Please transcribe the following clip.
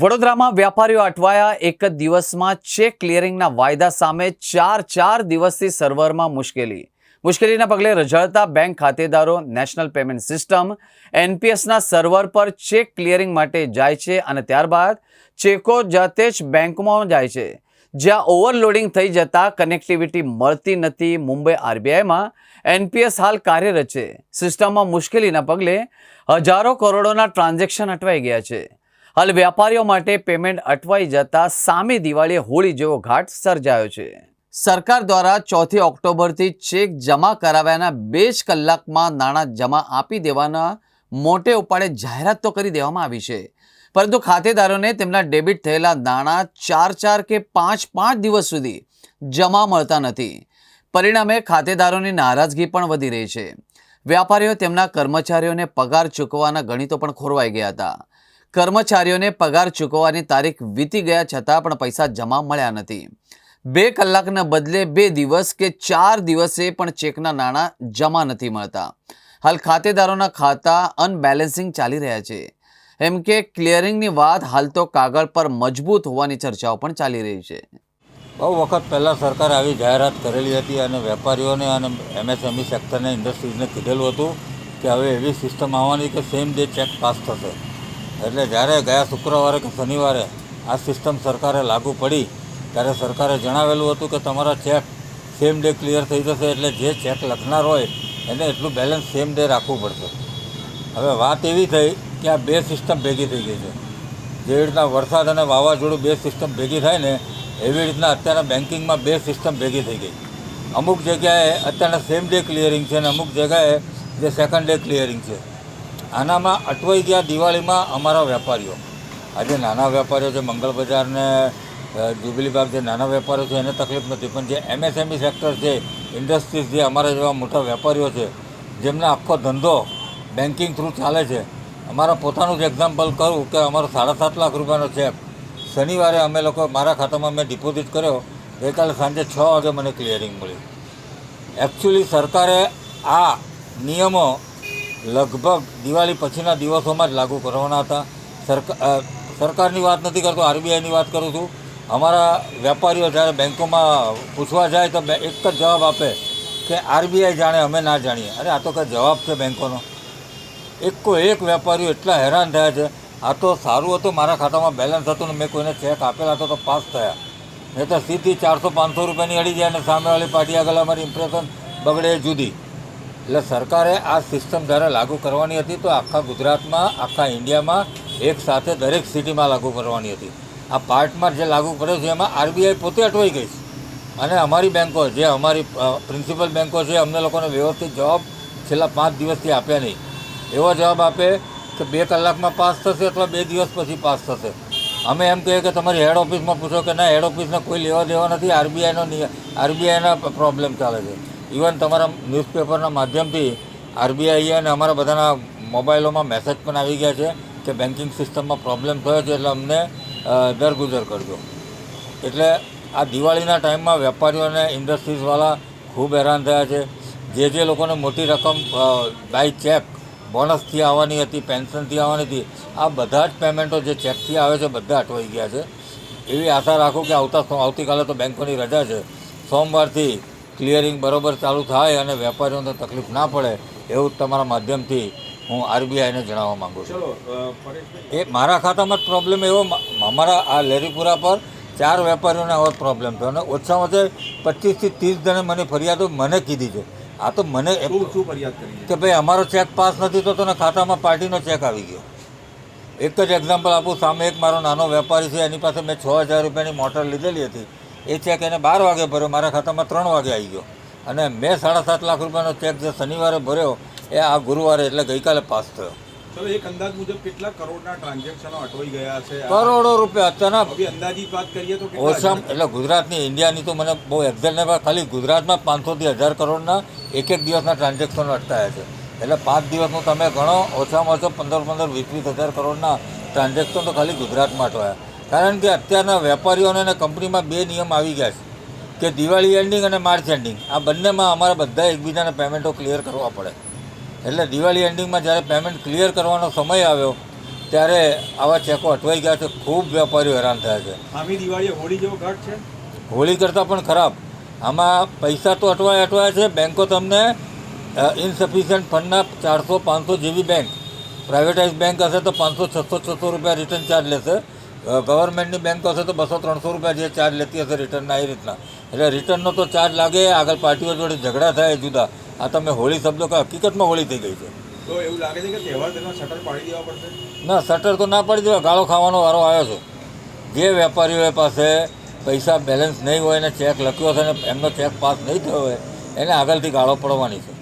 વડોદરામાં વેપારીઓ અટવાયા એક જ દિવસમાં ચેક ક્લિયરિંગના વાયદા સામે ચાર ચાર દિવસથી સર્વરમાં મુશ્કેલી. મુશ્કેલીના પગલે રઝળતા બેંક ખાતેદારો, નેશનલ પેમેન્ટ સિસ્ટમ, એનપીએસના સર્વર પર ચેક ક્લિયરિંગ માટે જાય છે અને ત્યારબાદ ચેકો જાતે જ બેંકમાં જાય છે. જ્યાં ઓવરલોડિંગ થઈ જતા કનેક્ટિવિટી મળતી નથી, મુંબઈ આરબીઆઈમાં એનપીએસ હાલ કાર્યરત છે. સિસ્ટમમાં મુશ્કેલીના પગલે હજારો કરોડોના ટ્રાન્ઝેક્શન અટવાઈ ગયા છે. હાલ વેપારીઓ માટે પેમેન્ટ અટવાઈ જતા સામે દિવાળીએ હોળી જેવો ઘાટ સર્જાયો છે. સરકાર દ્વારા ચોથી ઓક્ટોબરથી ચેક જમા કરાવ્યાના બે જ કલાકમાં નાણાં જમા આપી દેવાના મોટે ઉપાડે જાહેરાત તો કરી દેવામાં આવી છે. પરંતુ ખાતેદારોને તેમના ડેબિટ થયેલા નાણાં ચાર ચાર કે પાંચ પાંચ દિવસ સુધી જમા મળતા નથી. પરિણામે ખાતેદારોની નારાજગી પણ વધી રહી છે. વ્યાપારીઓ તેમના કર્મચારીઓને પગાર ચૂકવવાના ગણિતો પણ ખોરવાઈ ગયા હતા. કર્મચારીઓને પગાર ચૂકવવાની તારીખ વીતી ગયા છતાં પણ પૈસા જમા મળ્યા નથી. બે કલાકના બદલે બે દિવસ કે ચાર દિવસે પણ ચેકના નાણાં જમા નથી મળતા. હાલ ખાતેદારોના ખાતા અનબેલેન્સિંગ ચાલી રહ્યા છે. એમ કે ક્લિયરિંગની વાત હાલ તો કાગળ પર મજબૂત હોવાની ચર્ચાઓ પણ ચાલી રહી છે. બહુ વખત પહેલાં સરકાર આવી જાહેરાત કરેલી હતી અને વેપારીઓને અને એમએસએમઈ સેક્ટરને, ઇન્ડસ્ટ્રીઝને કીધેલું હતું કે હવે એવી સિસ્ટમ આવવાની કે સેમ ડે ચેક પાસ થશે. એટલે જ્યારે ગયા શુક્રવારે કે શનિવારે આ સિસ્ટમ સરકારે લાગુ પડી, ત્યારે સરકારે જણાવેલું હતું કે તમારા ચેક સેમ ડે ક્લિયર થઈ જશે, એટલે જે ચેક લખનાર હોય, એને એટલું બેલેન્સ સેમ ડે રાખવું પડશે. હવે વાત એવી થઈ કે આ બે સિસ્ટમ ભેગી થઈ ગઈ છે. જેવી રીતના વરસાદ અને વાવાઝોડું બે સિસ્ટમ ભેગી થાય ને, એવી રીતના અત્યારના બેન્કિંગમાં બે સિસ્ટમ ભેગી થઈ ગઈ. અમુક જગ્યાએ અત્યારના સેમ ડે ક્લિયરિંગ છે અને અમુક જગ્યાએ જે સેકન્ડ ડે ક્લિયરિંગ છે. આનામાં અટવાઈ ગયા દિવાળીમાં અમારા વેપારીઓ. આજે નાના વેપારીઓ છે મંગળ બજારને અ, જુબલી જે નાના વેપારીઓ છે એને તકલીફ નથી. પણ જે એમએસએમઈ સેક્ટર છે ઇન્ડસ્ટ્રીઝ જે અમારા જેવા મોટા વેપારીઓ છે જેમનો આખો ધંધો બેન્કિંગ થ્રુ ચાલે છે. અમારા પોતાનું જ એક્ઝામ્પલ કરું કે અમારો સાડા સાત લાખ રૂપિયાનો ચેક શનિવારે અમે લોકો મારા ખાતામાં મેં ડિપોઝિટ કર્યો. ગઈકાલે સાંજે છ વાગે મને ક્લિયરિંગ મળ્યું એકચ્યુઅલી સરકારે આ નિયમો લગભગ દિવાળી પછીના દિવસોમાં જ લાગુ કરવાના હતા. સરકાર સરકારની વાત નથી કરતો, આરબીઆઈની વાત કરું છું. અમારા વેપારીઓ જ્યારે બેંકોમાં પૂછવા જાય તો એક જ જવાબ આપે કે આરબીઆઈ જાણે અમે ના જાણીએ. અરે, આ તો કંઈ જવાબ છે બેંકોનો? એકો એક વેપારીઓ એટલા હેરાન થયા છે. આ તો સારું હતું, મારા ખાતામાં બેલેન્સ હતું ને મેં કોઈને ચેક આપેલા હતો તો પાસ થયા. નહીં તો સીધી ચારસો પાંચસો રૂપિયાની અડી જાય અને સામેવાળી પાર્ટી આગળ અમારી ઇમ્પ્રેશન બગડે જુદી. એટલે સરકારે આ સિસ્ટમ જ્યારે લાગુ કરવાની હતી તો આખા ગુજરાતમાં, આખા ઇન્ડિયામાં એક સાથે દરેક સિટીમાં લાગુ કરવાની હતી. આ પાર્ટમાં જે લાગુ કર્યો છે એમાં આરબીઆઈ પોતે અટવાઈ ગઈ છે. અને અમારી બેંકો જે અમારી પ્રિન્સિપલ બેંકો છે, અમને લોકોને વ્યવસ્થિત જવાબ છેલ્લા પાંચ દિવસથી આપ્યા નહીં. એવો જવાબ આપે કે બે કલાકમાં પાસ થશે અથવા બે દિવસ પછી પાસ થશે. અમે એમ કહીએ કે તમારી હેડ ઓફિસમાં પૂછો કે ના, હેડ ઓફિસને કોઈ લેવા દેવા નથી, આરબીઆઈનો આરબીઆઈના પ્રોબ્લેમ ચાલે છે. ઇવન તમારા ન્યૂઝપેપરના માધ્યમથી આરબીઆઈ અને અમારા બધાના મોબાઈલોમાં મેસેજ પણ આવી ગયા છે કે બેન્કિંગ સિસ્ટમમાં પ્રોબ્લેમ થયો છે એટલે અમને દરગુજર કરજો. એટલે આ દિવાળીના ટાઈમમાં વેપારીઓ અને ઇન્ડસ્ટ્રીઝવાળા ખૂબ હેરાન થયા છે. જે જે લોકોને મોટી રકમ બાય ચેક બોનસથી આવવાની હતી પેન્શનથી આવવાની હતી, આ બધા જ પેમેન્ટો જે ચેકથી આવે છે, બધા અટવાઈ ગયા છે. એવી આશા રાખું કે આવતા આવતીકાલે તો બેંકોની રજા છે. સોમવારથી ક્લિયરિંગ બરોબર ચાલુ થાય અને વેપારીઓને તકલીફ ના પડે એવું તમારા માધ્યમથી હું આરબીઆઈને જણાવવા માગું છું. એ મારા ખાતામાં જ પ્રોબ્લેમ એવો અમારા આ લેરીપુરા પર ચાર વેપારીઓને આવો પ્રોબ્લેમ થયો અને ઓછામાં ઓછા પચીસથી ત્રીસ જણે મને ફરિયાદો મને કીધી છે. આ તો મને કે ભાઈ અમારો ચેક પાસ નથી થતો તને ખાતામાં પાર્ટીનો ચેક આવી ગયો. એક જ એક્ઝામ્પલ આપું સામે એક મારો નાનો વેપારી છે એની પાસે મેં છ હજાર રૂપિયાની મોટર લીધેલી હતી. એ ચેક એને બાર વાગે ભર્યો. મારા ખાતામાં ત્રણ વાગે આવી ગયો. અને મેં સાડા સાત લાખ રૂપિયાનો ચેક જે શનિવારે ભર્યો એ આ ગુરુવારે એટલે ગઈકાલે પાસ થયો. ચલો એક અંદાજ મુજબ કેટલા કરોડના ટ્રાન્ઝેક્શનો અટવાઈ ગયા છે? કરોડો રૂપિયા અત્યારના અંદાજિત વાત કરીએ તો ઓછા એટલે ગુજરાતની ઇન્ડિયાની તો મને બહુ એક્ઝેક્ટ ખાલી ગુજરાતમાં પાંચસોથી હજાર કરોડના એક એક દિવસના ટ્રાન્ઝેક્શનો અટકાયા છે. એટલે પાંચ દિવસનું તમે ગણો ઓછામાં ઓછો પંદર પંદર વીસ વીસ હજાર કરોડના ટ્રાન્ઝેક્શન તો ખાલી ગુજરાતમાં અટવાયા. કારણ કે અત્યારના વેપારીઓને અને કંપનીમાં બે નિયમ આવી ગયા છે કે દિવાળી એન્ડિંગ અને માર્ચ એન્ડિંગ આ બંનેમાં અમારા બધા એકબીજાના પેમેન્ટો ક્લિયર કરવા પડે. એટલે દિવાળી એન્ડિંગમાં જ્યારે પેમેન્ટ ક્લિયર કરવાનો સમય આવ્યો ત્યારે આવા ચેકો અટવાઈ ગયા છે. ખૂબ વેપારીઓ હેરાન થયા છે. આવી દિવાળી હોળી જેવો ઘાટ છે? હોળી કરતાં પણ ખરાબ. આમાં પૈસા તો અટવાય અટવાયા છે. બેંકો તમને ઇનસફિશિયન્ટ ફંડના ચારસો પાંચસો જેવી બેંક પ્રાઇવેટાઇઝ બેંક હશે તો પાંચસો છસો છસો રૂપિયા રિટર્ન ચાર્જ લેશે. ગવર્મેન્ટની બેન્કો હશે તો બસો ત્રણસો રૂપિયા જે ચાર્જ લેતી હશે રિટર્નના એ રીતના. એટલે રિટર્નનો તો ચાર્જ લાગે આગળ પાર્ટીઓ જોડે ઝઘડા થાય જુદા. આ તમે હોળી શબ્દો કે હકીકતમાં હોળી થઈ ગઈ છે. તો એવું લાગે છે કે તહેવાર તેમાં શટર પાડી દેવા પડશે? ના શટર તો ના પડી દેવા ગાળો ખાવાનો વારો આવ્યો છે. જે વેપારીઓ પાસે પૈસા બેલેન્સ નહીં હોય અને ચેક લખ્યો છે અને એમનો ચેક પાસ નહીં થયો હોય એને આગળથી ગાળો પડવાની છે.